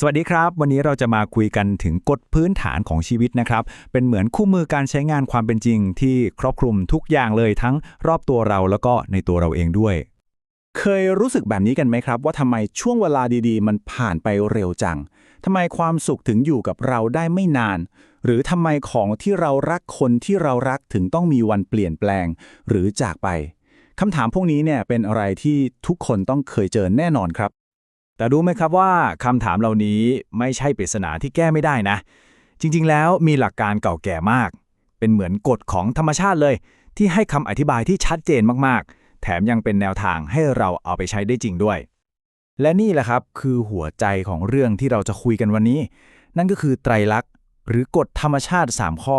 สวัสดีครับ วันนี้เราจะมาคุยกันถึงกฎพื้นฐานของชีวิตนะครับ เป็นเหมือนคู่มือการใช้งานความเป็นจริง ที่ครอบคลุมทุกอย่างเลยทั้งรอบตัวเราแล้วก็ในตัวเราเองด้วย เคยรู้สึกแบบนี้กันไหมครับ ว่าทำไมช่วงเวลาดีๆ มันผ่านไปเร็วจังทำไมความสุขถึงอยู่กับเราได้ไม่นาน หรือทำไมของที่เรารักคนที่เรารักถึงต้องมีวันเปลี่ยนแปลง หรือจากไปคำถามพวกนี้เนี่ยเป็นอะไรที่ทุกคนต้องเคยเจอแน่นอนครับ แต่รู้ไหมครับว่าคำถามเหล่านี้ไม่ใช่ปริศนาที่แก้ไม่ได้นะ จริงๆ แล้วมีหลักการเก่าแก่มาก เป็นเหมือนกฎของธรรมชาติเลย ที่ให้คำอธิบายที่ชัดเจนมากๆ แถมยังเป็นแนวทางให้เราเอาไปใช้ได้จริงด้วย และนี่แหละครับคือหัวใจของเรื่องที่เราจะคุยกันวันนี้ นั่นก็คือไตรลักษณ์หรือกฎธรรมชาติ 3 ข้อ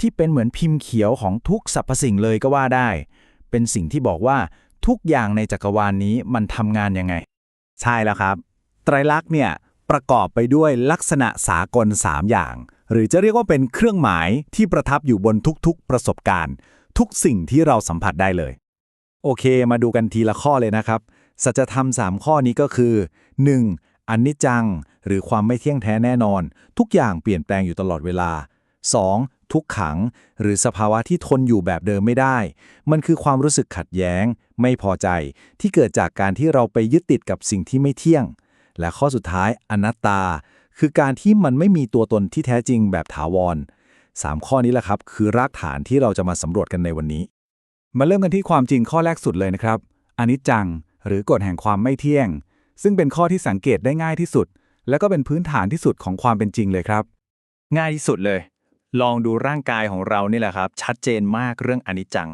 ที่เป็นเหมือนพิมพ์เขียวของทุกสรรพสิ่งเลยก็ว่าได้ เป็นสิ่งที่บอกว่าทุกอย่างในจักรวาลนนี้มันทำงานยังไง ใช่แล้วครับ ไตรลักษณ์เนี่ยประกอบไปด้วยลักษณะสากล 3 อย่าง หรือจะเรียกว่าเป็นเครื่องหมายที่ประทับอยู่บนทุกๆ ประสบการณ์ ทุกสิ่งที่เราสัมผัสได้เลย โอเค มาดูกันทีละข้อเลยนะครับ สัจธรรม 3 ข้อนี้ก็คือ 1. อันนิจจัง หรือความไม่เที่ยงแท้แน่นอน ทุกอย่างเปลี่ยนแปลงอยู่ตลอดเวลา 2. ทุกขัง หรือสภาวะที่ทนอยู่แบบเดิมไม่ได้ มันคือความรู้สึกขัดแย้ง ไม่พอใจ ที่เกิดจากการที่เราไปยึดติดกับสิ่งที่ไม่เที่ยง และข้อสุดท้ายอนัตตา คือการที่มันไม่มีตัวตนที่แท้จริงแบบถาวรสามข้อนี้แหละครับ คือรากฐานที่เราจะมาสำรวจกันในวันนี้ มาเริ่มกันที่ความจริงข้อแรกสุดเลยนะครับอนิจจัง หรือกฎแห่งความไม่เที่ยง ซึ่งเป็นข้อที่สังเกตได้ง่ายที่สุด และก็เป็นพื้นฐานที่สุดของความเป็นจริงเลยครับ ง่ายที่สุดเลย ลองดูร่างกายของเรานี่แหละครับ ชัดเจนมากเรื่องอนิจจัง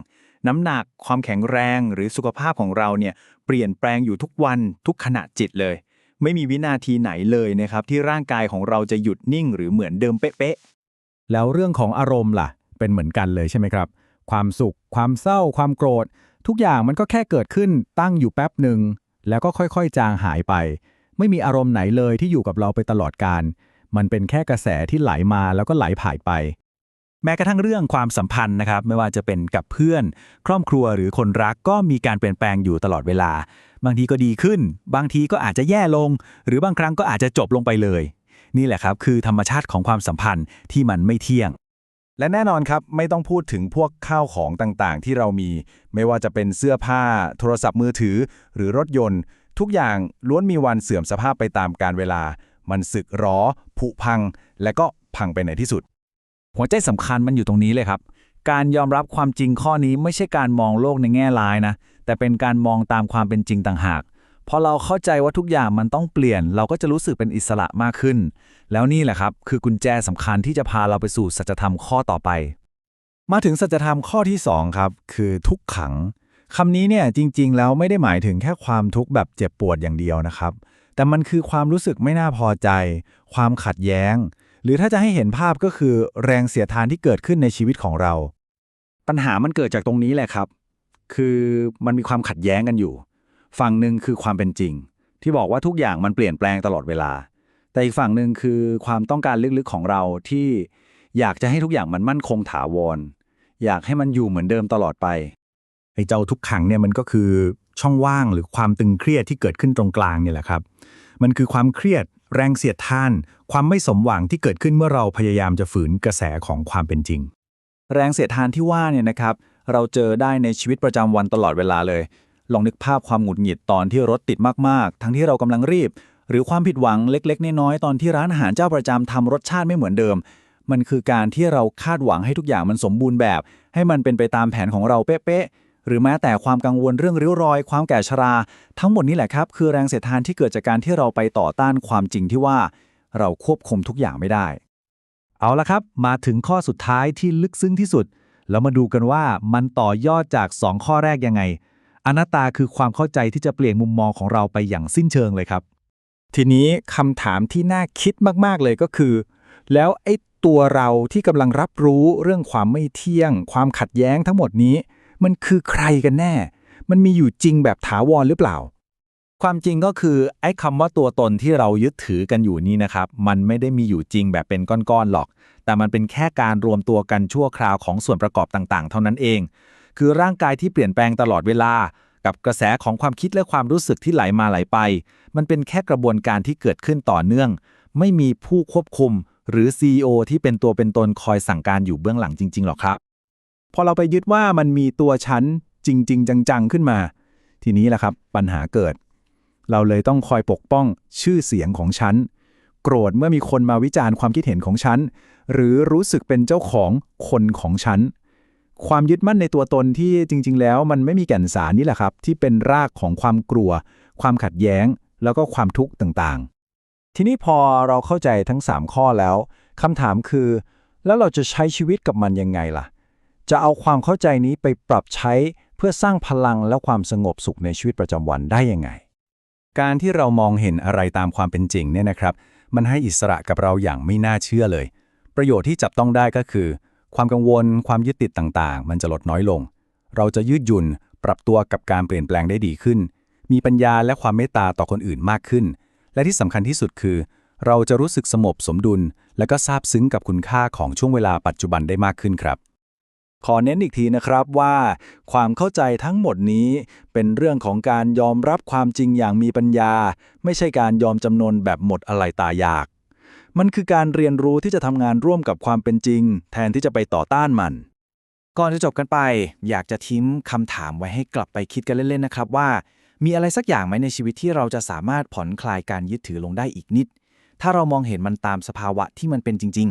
น้ำหนักความแข็งแรงหรือสุขภาพของเราเนี่ยเปลี่ยนแปลงอยู่ทุกวันทุกขณะจิตเลย ไม่มีวินาทีไหนเลยนะครับ ที่ร่างกายของเราจะหยุดนิ่งหรือเหมือนเดิมเป๊ะๆแล้วเรื่องของอารมณ์ล่ะ เป็นเหมือนกันเลยใช่ไหมครับ ความสุข ความเศร้า ความโกรธ ทุกอย่างมันก็แค่เกิดขึ้นตั้งอยู่แป๊บหนึ่งแล้วก็ค่อยๆ จางหายไป ไม่มีอารมณ์ไหนเลยที่อยู่กับเราไปตลอดการ มันเป็นแค่กระแสที่ไหลมาแล้วก็ไหลผ่านไป แม้กระทั่งเรื่องความสัมพันธ์นะครับ ไม่ว่าจะเป็นกับเพื่อน ครอบครัวหรือคนรักก็มีการเปลี่ยนแปลงอยู่ตลอดเวลา บางทีก็ดีขึ้น บางทีก็อาจจะแย่ลง หรือบางครั้งก็อาจจะจบลงไปเลย นี่แหละครับคือธรรมชาติของความสัมพันธ์ที่มันไม่เที่ยงและแน่นอนครับ ไม่ต้องพูดถึงพวกข้าวของต่างๆ ที่เรามี ไม่ว่าจะเป็นเสื้อผ้า โทรศัพท์มือถือ หรือรถยนต์ ทุกอย่างล้วนมีวันเสื่อมสภาพไปตามกาลเวลา มันสึกหรอ ผุพัง และก็พังไปในที่สุด หัวใจสำคัญมันอยู่ตรงนี้เลยครับ การยอมรับความจริงข้อนี้ไม่ใช่การมองโลกในแง่ร้ายนะ แต่เป็นการมองตามความเป็นจริงต่างหากพอเราเข้าใจว่าทุกอย่างมันต้องเปลี่ยน เราก็จะรู้สึกเป็นอิสระมากขึ้น แล้วนี่แหละครับ คือกุญแจสำคัญที่จะพาเราไปสู่สัจธรรมข้อต่อไป มาถึงสัจธรรมข้อที่2ครับคือทุกขังคำนี้เนี่ยจริงๆ แล้วไม่ได้หมายถึงแค่ความทุกข์แบบเจ็บปวดอย่างเดียวนะครับ แต่มันคือความรู้สึกไม่น่าพอใจ ความขัดแย้ง หรือถ้าจะให้เห็นภาพก็คือแรงเสียดทานที่เกิดขึ้นในชีวิตของเรา ปัญหามันเกิดจากตรงนี้แหละครับ คือมันมีความขัดแย้งกันอยู่ ฝั่งหนึ่งคือความเป็นจริง ที่บอกว่าทุกอย่างมันเปลี่ยนแปลงตลอดเวลา แต่อีกฝั่งหนึ่งคือความต้องการลึกๆของเราที่อยากจะให้ทุกอย่างมันมั่นคงถาวร อยากให้มันอยู่เหมือนเดิมตลอดไปไอ้เจ้าทุกขังเนี่ยมันก็คือ ช่องว่างหรือความตึงเครียดที่เกิดขึ้นตรงกลางเนี่ยแหละครับ มันคือความเครียด แรงเสียดทาน ความไม่สมหวังที่เกิดขึ้นเมื่อเราพยายามจะฝืนกระแสของความเป็นจริง แรงเสียดทานที่ว่าเนี่ยนะครับ เราเจอได้ในชีวิตประจำวันตลอดเวลาเลย ลองนึกภาพความหงุดหงิดตอนที่รถติดมากๆ ทั้งที่เรากำลังรีบ หรือความผิดหวังเล็ก ๆ น้อยๆตอนที่ร้านอาหารเจ้าประจำทำรสชาติไม่เหมือนเดิม มันคือการที่เราคาดหวังให้ทุกอย่างมันสมบูรณ์แบบ ให้มันเป็นไปตามแผนของเราเป๊ะๆ หรือแม้แต่ความกังวลเรื่องริ้วรอย ความแก่ชรา ทั้งหมดนี้แหละครับ คือแรงเสียดทานที่เกิดจากการที่เราไปต่อต้านความจริงที่ว่า เราควบคุมทุกอย่างไม่ได้ เอาละครับ มาถึงข้อสุดท้ายที่ลึกซึ้งที่สุด แล้วมาดูกันว่ามันต่อยอดจาก 2 ข้อแรกยังไง อนัตตาคือความเข้าใจที่จะเปลี่ยนมุมมองของเราไปอย่างสิ้นเชิงเลยครับ ทีนี้คำถามที่น่าคิดมากๆเลยก็คือ แล้วไอ้ตัวเราที่กำลังรับรู้เรื่องความไม่เที่ยง ความขัดแย้งทั้งหมดนี้ มันคือใครกันแน่ มันมีอยู่จริงแบบถาวรหรือเปล่า ความจริงก็คือไอ้คำว่าตัวตนที่เรายึดถือกันอยู่นี่นะครับ มันไม่ได้มีอยู่จริงแบบเป็นก้อนๆหรอก แต่มันเป็นแค่การรวมตัวกันชั่วคราวของส่วนประกอบต่างๆ เท่านั้นเอง คือร่างกายที่เปลี่ยนแปลงตลอดเวลา กับกระแสของความคิดและความรู้สึกที่ไหลมาไหลไป มันเป็นแค่กระบวนการที่เกิดขึ้นต่อเนื่อง ไม่มีผู้ควบคุมหรือ CEO ที่เป็นตัวเป็นตนคอยสั่งการอยู่เบื้องหลังจริง ๆ หรอกครับ พอเราไปยึดว่ามันมีตัวฉันจริง ๆ จัง ๆ ขึ้นมา ทีนี้แหละครับปัญหาเกิด เราเลยต้องคอยปกป้องชื่อเสียงของฉัน โกรธเมื่อมีคนมาวิจารณ์ความคิดเห็นของฉัน หรือรู้สึกเป็นเจ้าของคนของฉัน ความยึดมั่นในตัวตนที่จริง ๆ แล้วมันไม่มีแก่นสารนี่แหละครับ ที่เป็นรากของความกลัว ความขัดแย้ง แล้วก็ความทุกข์ต่างๆ ทีนี้พอเราเข้าใจทั้ง 3 ข้อแล้วคำถามคือ แล้วเราจะใช้ชีวิตกับมันยังไงล่ะ จะเอาความเข้าใจนี้ไปปรับใช้เพื่อสร้างพลังและความสงบสุขในชีวิตประจำวันได้ยังไง การที่เรามองเห็นอะไรตามความเป็นจริงเนี่ยนะครับ มันให้อิสระกับเราอย่างไม่น่าเชื่อเลย ประโยชน์ที่จับต้องได้ก็คือ ความกังวล ความยึดติดต่างๆ มันจะลดน้อยลง เราจะยืดหยุ่น ปรับตัวกับการเปลี่ยนแปลงได้ดีขึ้น มีปัญญาและความเมตตาต่อคนอื่นมากขึ้น และที่สำคัญที่สุดคือ เราจะรู้สึกสงบสมดุล และก็ซาบซึ้งกับคุณค่าของช่วงเวลาปัจจุบันได้มากขึ้นครับ ขอเน้นอีกทีนะครับว่า ความเข้าใจทั้งหมดนี้เป็นเรื่องของการยอมรับความจริงอย่างมีปัญญา ไม่ใช่การยอมจำนนแบบหมดอะไรตายาก มันคือการเรียนรู้ที่จะทำงานร่วมกับความเป็นจริง แทนที่จะไปต่อต้านมัน ก่อนจะจบกันไป อยากจะทิ้งคำถามไว้ให้กลับไปคิดกันเล่นๆนะครับว่า มีอะไรสักอย่างไหมในชีวิตที่เราจะสามารถผ่อนคลายการยึดถือลงได้อีกนิด ถ้าเรามองเห็นมันตามสภาวะที่มันเป็นจริง